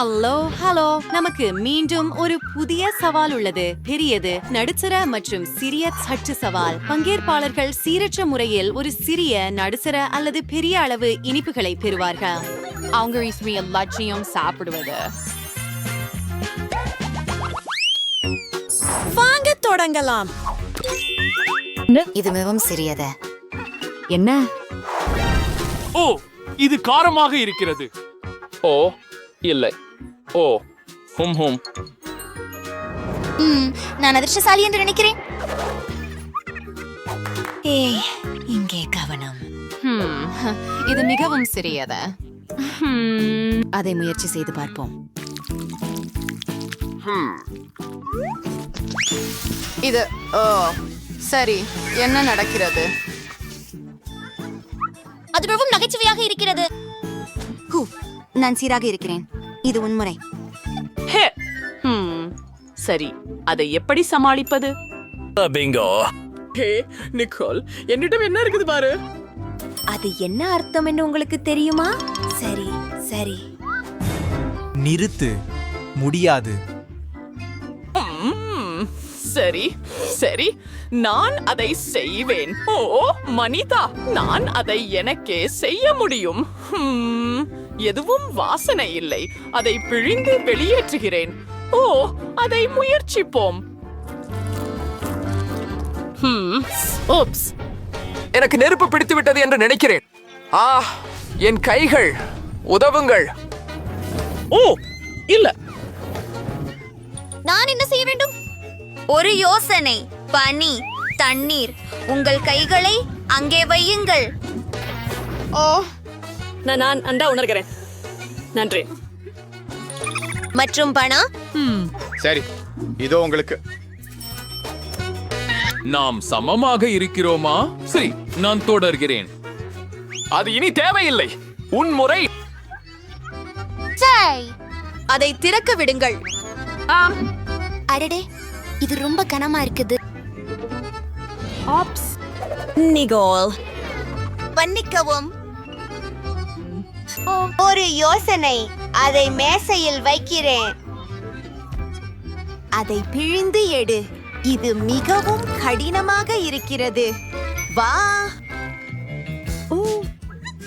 Hello hello நமக்கு மீண்டும் ஒரு புதிய சவால் உள்ளது. பெரியது நடுத்தர மற்றும் சிறிய சற்று சவால். பங்கேற்பாளர்கள் சீரற்ற முறையில் ஒரு சிறிய நடுத்தர அல்லது பெரிய அளவு இனிப்புகளை பெறுவார்கள். அவங்க எல்லாத்தையும் சாப்பிடுவது. வாங்க தொடங்கலாம். இது மிகவும் சிறியது. என்ன? ஓ இது காரமாக இருக்கிறது. ஓ இல்லை. ஓ ஹும் ஹும். ம், நான் அதிர்ஷ்டசாலி என்று நினைக்கிறேன். ஏய் இங்கே கவனம். ஹம், இது மிகவும் சிறியது. ஹம், அதை முயற்சி செய்து பார்ப்போம். இது ஓ சரி என்ன நடக்கிறது? அது மிகவும் நகைச்சுவையாக இருக்கிறது. ஹூ, நான் சீராக இருக்கிறேன். இது ஹம், சரி அதை எப்படி சமாளிப்பது? ஹே நிக்கோல் என்னிடம் என்ன இருக்குது பாரு? அது என்ன அர்த்தம் என்று உங்களுக்கு தெரியுமா? சரி சரி. நிறுத்து. முடியாது. சரி சரி. நான் அதை செய்வேன். ஓ மனிதா நான் அதை எனக்கே செய்ய முடியும். ஹம், எதுவும் வாசனை இல்லை. அதை பிழிந்து வெளியேற்றுகிறேன். ஓ அதை முயற்சிப்போம். ஹம், ஓப்ஸ். எனக்கு நெருப்பு பிடித்து விட்டது என்று நினைக்கிறேன். ஆ என் கைகள் உதவுங்கள். ஓ இல்ல. நான் என்ன செய்ய வேண்டும்? ஒரு யோசனை. பனி தண்ணீர். உங்கள் கைகளை அங்கே வையுங்கள். ஓ நான் நான் அண்டா உணர்கிறேன். நன்றி. மற்றும் பணம் சரி இதோ உங்களுக்கு. நாம் சமமாக இருக்கிறோமா? சரி நான் தொடர்கிறேன். அது இனி தேவையில்லை. உன் முறை. அதை திறக்க விடுங்கள். அடடே இது ரொம்ப கனமா இருக்குது. நிகோல். மன்னிக்கவும் ஒரு யோசனை. அதை மேசையில் வைக்கிறேன். அதை பிழிந்து எடு. இது மிகவும் கடினமாக இருக்கிறது. வா.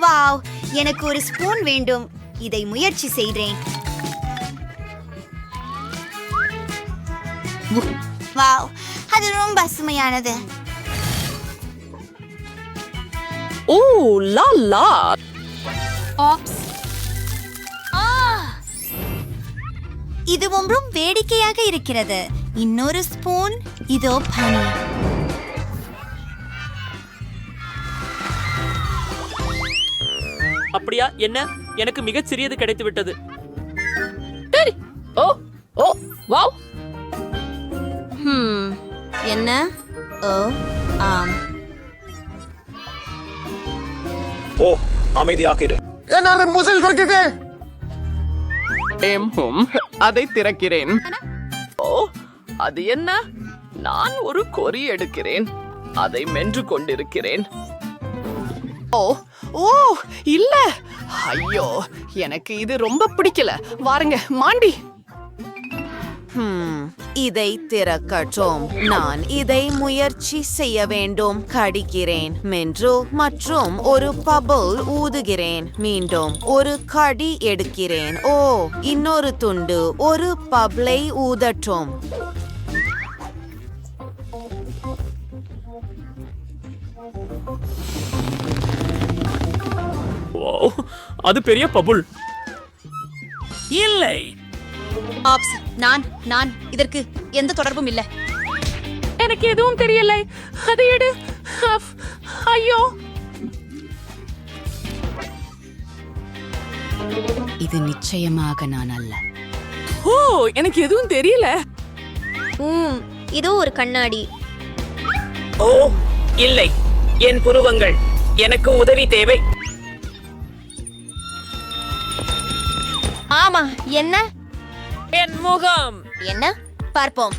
வாவ். எனக்கு ஒரு ஸ்பூன் வேண்டும். இதை முயற்சி செய்கிறேன். வாவ். அது ரொம்ப அசுமையானது ஓ லா லா. ஆப்ஸ் இது ஒன்றும் வேடிக்கையாக இருக்கிறது. இன்னொரு ஸ்பூன் இதோ பனி. அப்படியா? என்ன? எனக்கு மிகச் சிறியது கிடைத்து விட்டது சரி ஓ! ஓ! வாவ்! ஹம். என்ன? ஓ ஆம். ஓ அமைதியாக இரு. எம் ஹும் அதை திறக்கிறேன். ஓ அது என்ன? நான் ஒரு கொறி எடுக்கிறேன். அதை மென்று கொண்டிருக்கிறேன். ஓ ஓ இல்ல. ஐயோ எனக்கு இது ரொம்ப பிடிக்கல. வாருங்க மாண்டி. இதை திறக்கட்டும். நான் இதை முயற்சி செய்ய வேண்டும். கடிக்கிறேன் மென்று மற்றும் ஒரு பபுள் ஊதுகிறேன். மீண்டும் ஒரு கடி எடுக்கிறேன். ஓ இன்னொரு துண்டு ஒரு பப்ளை ஊதட்டும். ஓ அது பெரிய பபுள் இல்லை. ஆப்ஸ் நான் நான் இதற்கு எந்த தொடர்பும் இல்லை. எனக்கு எதுவும் தெரியல. அதை எடு. ஐயோ. இது நிச்சயமாக நான் அல்ல. ஓ எனக்கு எதுவும் தெரியல. ம் இதோ ஒரு கண்ணாடி. ஓ இல்லை. என் புருவங்கள். எனக்கு உதவி தேவை. ஆமா என்ன? என் முகம். என்ன? பார்ப்போம்.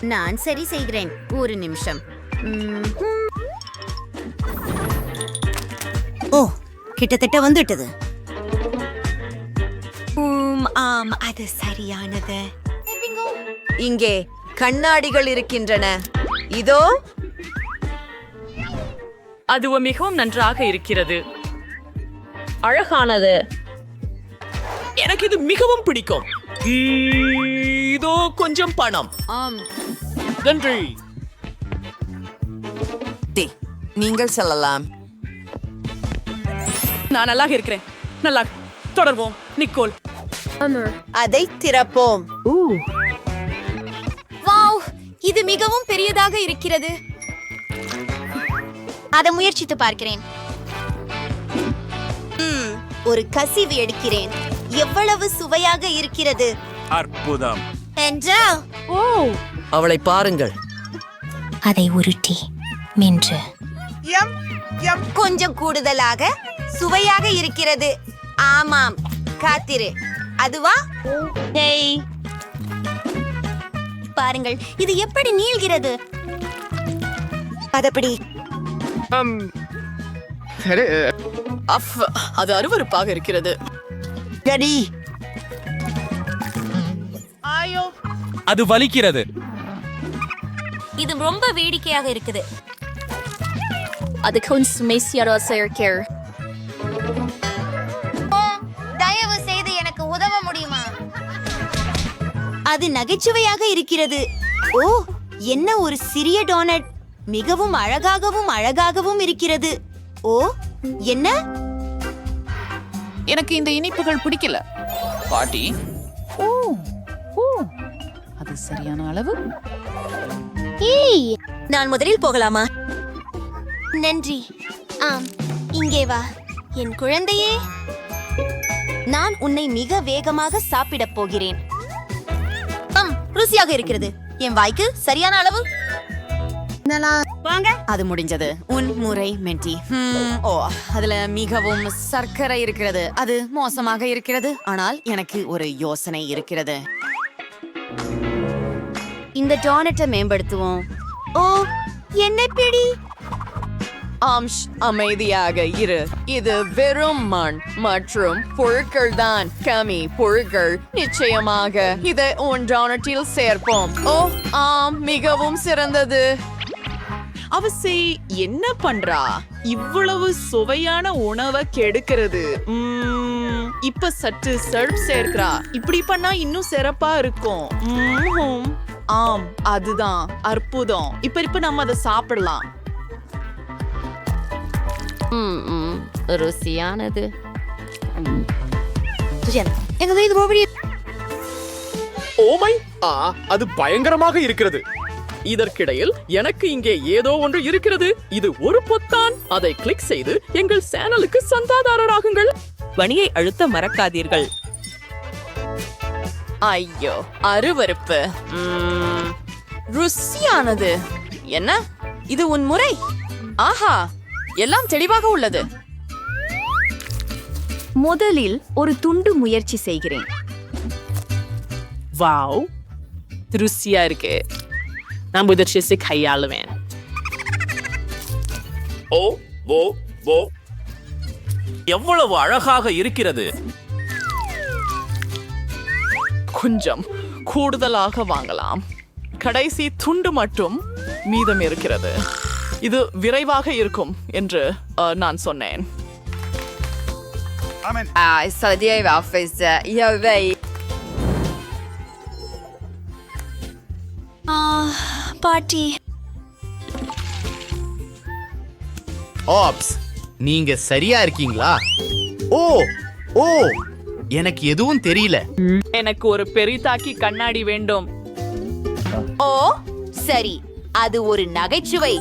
நான் சரி செய்கிறேன். ஒரு நிமிஷம். ஓ கிட்டத்தட்ட வந்துட்டது. உம், ஆம் அது சரியானது. இங்கே கண்ணாடிகள் இருக்கின்றன. இதோ. அது மிகவும் நன்றாக இருக்கிறது. அழகானது. எனக்கு இது மிகவும் பிடிக்கும். இதோ கொஞ்சம் பணம். ஆம். நன்றி. நீங்கள் சொல்லலாம். நான் நல்லா இருக்கிறேன். நல்லா தொடர்வோம் நிக்கோல். அதை திறப்போம். வாவ் இது மிகவும் பெரியதாக இருக்கிறது. அதை முயற்சித்து பார்க்கிறேன். ஒரு கசிவு எடுக்கிறேன். எவ்வளவு சுவையாக இருக்கிறது? அற்புதம். என்றா அவளை பாருங்கள். அதை உருட்டி மென்று. கொஞ்சம் கூடுதலாக சுவையாக இருக்கிறது. ஆமாம் காத்திரு. அதுவா? டேய். பாருங்கள் இது எப்படி நீள்கிறது? அதப்படி. அஃப் அது அருவருப்பாக இருக்கிறது. அது வலிக்கிறது. இது ரொம்ப வேடிக்கையாக இருக்குது. அது கொஞ்சம் மெய்சியாரோச இருக்கிற தயவு செய்து எனக்கு உதவ முடியுமா? அது நகைச்சுவையாக இருக்கிறது. ஓ என்ன ஒரு சிறிய டோனட் மிகவும் அழகாகவும் அழகாகவும் இருக்கிறது. ஓ என்ன? எனக்கு இந்த இனிப்புகள் பிடிக்கல. பாட்டி. ஓ ஓ அது சரியான அளவு. நான் முதலில் போகலாமா? நன்றி. ஆம் இங்கே வா. என் குழந்தையே. நான் உன்னை மிக வேகமாக சாப்பிடப் போகிறேன். ஆம் ருசியாக இருக்கிறது. என் வாய்க்கு சரியான அளவு. அது முடிஞ்சது. உன் முறை மென்டி ஓ அதுல மிகவும் சர்க்கரை இருக்கிறது. அது மோசமாக இருக்கிறது. ஆனால் எனக்கு ஒரு யோசனை இருக்கிறது. இந்த டோனட்டை மேம்படுத்துவோம். ஓ என்ன பிடி. ஆம்ஷ் அமைதியாக இரு. இது வெறும் மண் மற்றும் பொருட்கள் தான். கம்மி பொருட்கள் நிச்சயமாக இதை ஒன்றானட்டில் சேர்ப்போம். ஓ ஆம் மிகவும் சிறந்தது. அவசி என்ன பண்றா? இவ்வளவு சுவையான உணவை கெடுக்கிறது. உம், இப்ப சற்று சர்ப் சேர்க்கிறா. இப்படி பண்ணா இன்னும் சிறப்பா இருக்கும். உம், ஆம் அதுதான். அற்புதம். இப்ப இப்ப நம்ம அதை சாப்பிடலாம். ருசியானது. ஓமை ஆ அது பயங்கரமாக இருக்கிறது. இதற்கிடையில் எனக்கு இங்கே ஏதோ ஒன்று இருக்கிறது. இது ஒரு பொத்தான். அதை கிளிக் செய்து எங்கள் சேனலுக்கு சந்தாதாரராகுங்கள். பணியை அழுத்த மறக்காதீர்கள். ஐயோ அருவருப்பு. ருசியானது. என்ன? இது உன் முறை? ஆஹா எல்லாம் தெளிவாக உள்ளது. முதலில் ஒரு துண்டு முயற்சி செய்கிறேன். வாவ் ருசியா இருக்கு. நான் முயற்சி கையாளுவேன் ஓ ஓ ஓ எவ்வளவு அழகாக இருக்கிறது? கொஞ்சம் கூடுதலாக வாங்கலாம். கடைசி துண்டு மட்டும் மீதம் இருக்கிறது. இது விரைவாக இருக்கும் என்று அஹ், நான் சொன்னேன். பாட்டி. ஆப்ஸ் நீங்க சரியா இருக்கீங்களா? ஓ ஓ எனக்கு எதுவும் தெரியல. எனக்கு ஒரு பெரிதாக்கி கண்ணாடி வேண்டும். ஓ சரி. அது ஒரு நகைச்சுவை.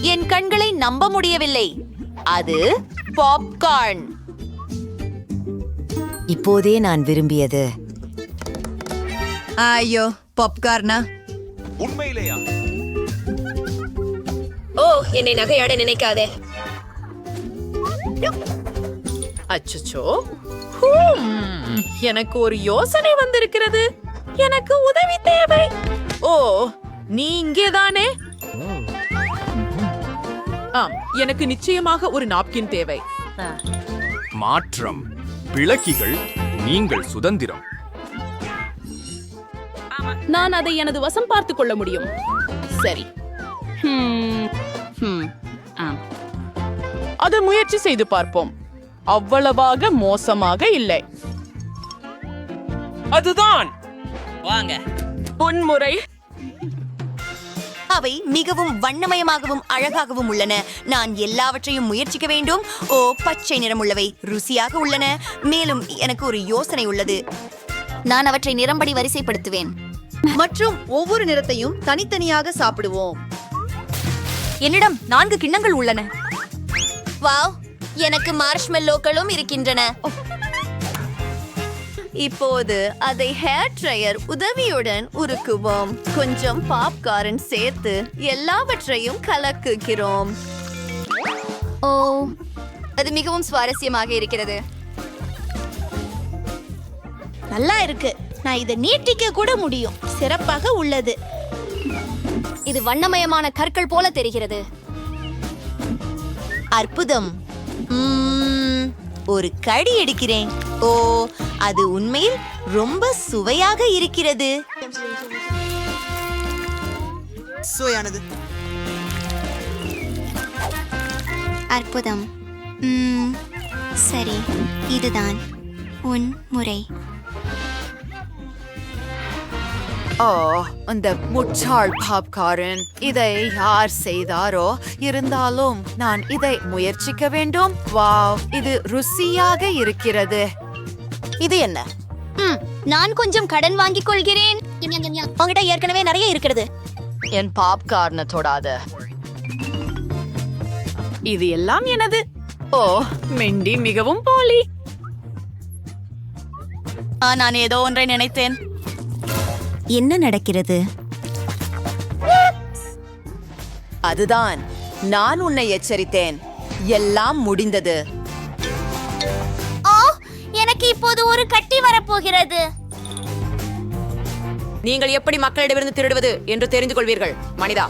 என் கண்களை நம்ப முடியவில்லை. அது பாப்கார்ன் இப்போதே நான் விரும்பியது. ஐயோ பாப்கார்னா உண்மையிலேயா? ஓ என்னை நகையாட நினைக்காதே. அச்சச்சோ. ஹூம், எனக்கு ஒரு யோசனை வந்திருக்கிறது. எனக்கு உதவி தேவை. ஓ நீ இங்கேதானே ஆம் எனக்கு நிச்சயமாக ஒரு நாப்கின் தேவை. மாற்றம். விளக்கிகள் நீங்கள் சுதந்திரம். நான் அதை எனது வசம் பார்த்துக் கொள்ள முடியும். சரி. ஹம், ஹம், ஆம். அது முயற்சி செய்து பார்ப்போம். அவ்வளவாக மோசமாக இல்லை. அதுதான். பொன்முறை அவை மிகவும் வண்ணமயமாகவும் அழகாகவும் உள்ளன. நான் எல்லாவற்றையும் முயற்சிக்க வேண்டும். ஓ பச்சை நிறமுள்ளவை ருசியாக உள்ளன. மேலும் எனக்கு ஒரு யோசனை உள்ளது. நான் அவற்றை நிறம்படி வரிசைப்படுத்துவேன். மற்றும் ஒவ்வொரு நிறத்தையும் தனித்தனியாக சாப்பிடுவோம். என்னிடம் நான்கு கிண்ணங்கள் உள்ளன. வாவ் எனக்கு மார்ஷ்மெல்லோக்களும் இருக்கின்றன. இப்போது அதை ஹேர் ட்ரையர் உதவியுடன் உருக்குவோம். கொஞ்சம் பாப்கார்ன் சேர்த்து எல்லாவற்றையும் கலக்குகிறோம். ஓ. அது மிகவும் சுவாரஸ்யமாக இருக்கிறது. நல்லா இருக்கு. நான் இதை நீட்டிக்க கூட முடியும். சிறப்பாக உள்ளது. இது வண்ணமயமான கற்கள் போல தெரிகிறது. அற்புதம். ஒரு கடி எடுக்கிறேன். ஓ அது உண்மையில் ரொம்ப சுவையாக இருக்கிறது. சுவையானது. அற்புதம். உம், சரி இதுதான். உன் முறை. ஓ அந்த முட்டாள் பாப்காரன் இதை யார் செய்தாரோ? இருந்தாலும் நான் இதை முயற்சிக்க வேண்டும். வாவ் இது ருசியாக இருக்கிறது. இது என்ன? நான் கொஞ்சம் கடன் வாங்கிக் கொள்கிறேன். உங்ககிட்ட ஏற்கனவே நிறைய இருக்கிறது. என் பாப்கார்னை தொடாத. இது எல்லாம் எனது. ஓ மெண்டி மிகவும் போலி. நான் ஏதோ ஒன்றை நினைத்தேன். என்ன நடக்கிறது? அதுதான். நான் உன்னை எச்சரித்தேன். எல்லாம் முடிந்தது. ஓ எனக்கு இப்போது ஒரு கட்டி வரப்போகிறது. நீங்கள் எப்படி மக்களிடமிருந்து திருடுவது என்று தெரிந்து கொள்வீர்கள் மனிதா?